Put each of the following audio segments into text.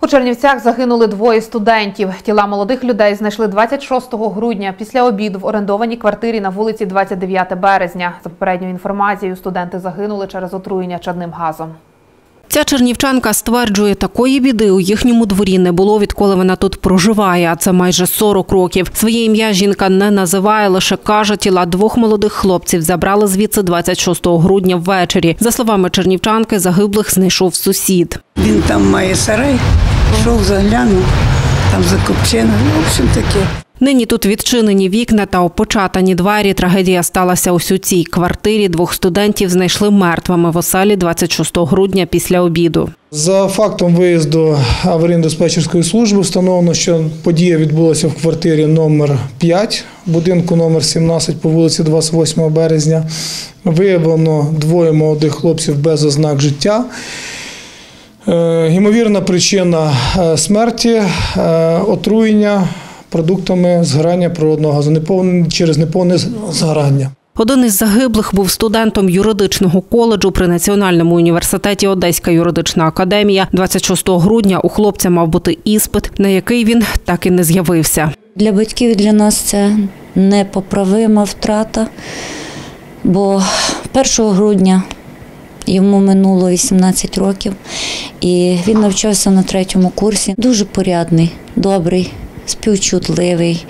У Чернівцях загинули двоє студентів. Тіла молодих людей знайшли 26 грудня після обіду в орендованій квартирі на вулиці 29 березня. За попередньою інформацією, студенти загинули через отруєння чадним газом. Ця чернівчанка стверджує, такої біди у їхньому дворі не було, відколи вона тут проживає, а це майже 40 років. Своє ім'я жінка не називає, лише каже, тіла двох молодих хлопців забрали звідси 26 грудня ввечері. За словами чернівчанки, загиблих знайшов сусід. Він там має сарай, йшов, заглянув, там закопчено, ну, в общем таке. Нині тут відчинені вікна та опочатані двері. Трагедія сталася ось у цій квартирі. Двох студентів знайшли мертвими в оселі 26 грудня після обіду. За фактом виїзду аварійно-диспетчерської служби встановлено, що подія відбулася в квартирі номер 5 будинку номер 17 по вулиці 28 березня. Виявлено двоє молодих хлопців без ознак життя. Е, Ймовірна причина е, смерті е, отруєння продуктами згорання природного газу через неповне згорання. Один із загиблих був студентом юридичного коледжу при Національному університеті Одеська юридична академія. 26 грудня у хлопця мав бути іспит, на який він так і не з'явився. Для батьків для нас це непоправима втрата, бо 1 грудня йому минуло 18 років, і він навчався на третьому курсі. Дуже порядний, добрий, співчутливий.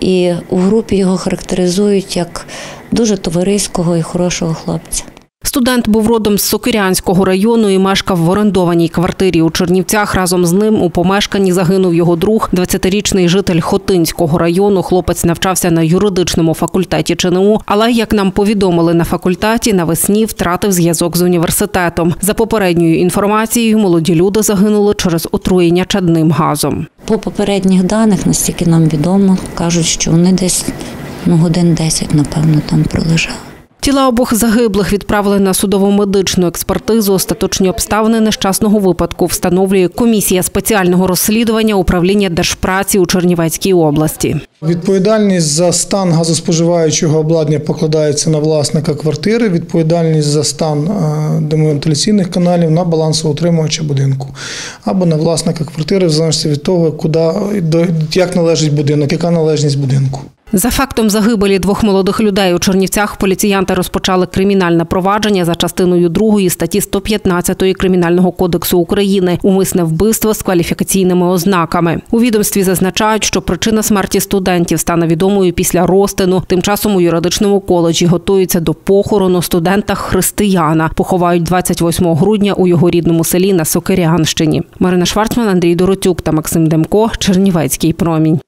І у групі його характеризують як дуже товариського і хорошого хлопця. Студент був родом з Сокирянського району і мешкав в орендованій квартирі у Чернівцях. Разом з ним у помешканні загинув його друг, 20-річний житель Хотинського району. Хлопець навчався на юридичному факультеті ЧНУ, але як нам повідомили на факультеті, навесні втратив зв'язок з університетом. За попередньою інформацією, молоді люди загинули через отруєння чадним газом. По попередніх даних, наскільки нам відомо, кажуть, що вони десь ну, годин 10, напевно, там пролежали. Тіла обох загиблих відправили на судово-медичну експертизу. Остаточні обставини нещасного випадку встановлює комісія спеціального розслідування управління держпраці у Чернівецькій області. Відповідальність за стан газоспоживаючого обладнання покладається на власника квартири. Відповідальність за стан е, демовентиляційних каналів на балансоутримувача будинку або на власника квартири, в залежності від того, куди як належить будинок, яка належність будинку. За фактом загибелі двох молодих людей у Чернівцях поліціянти розпочали кримінальне провадження за частиною 2 статті 115 Кримінального кодексу України умисне вбивство з кваліфікаційними ознаками. У відомстві зазначають, що причина смерті студентів стане відомою після розтину. Тим часом у юридичному коледжі готуються до похорону студента християна. Поховають 28 грудня у його рідному селі на Сокирянщині. Марина Шварцман, Андрій Доротюк та Максим Демко. Чернівецький промінь.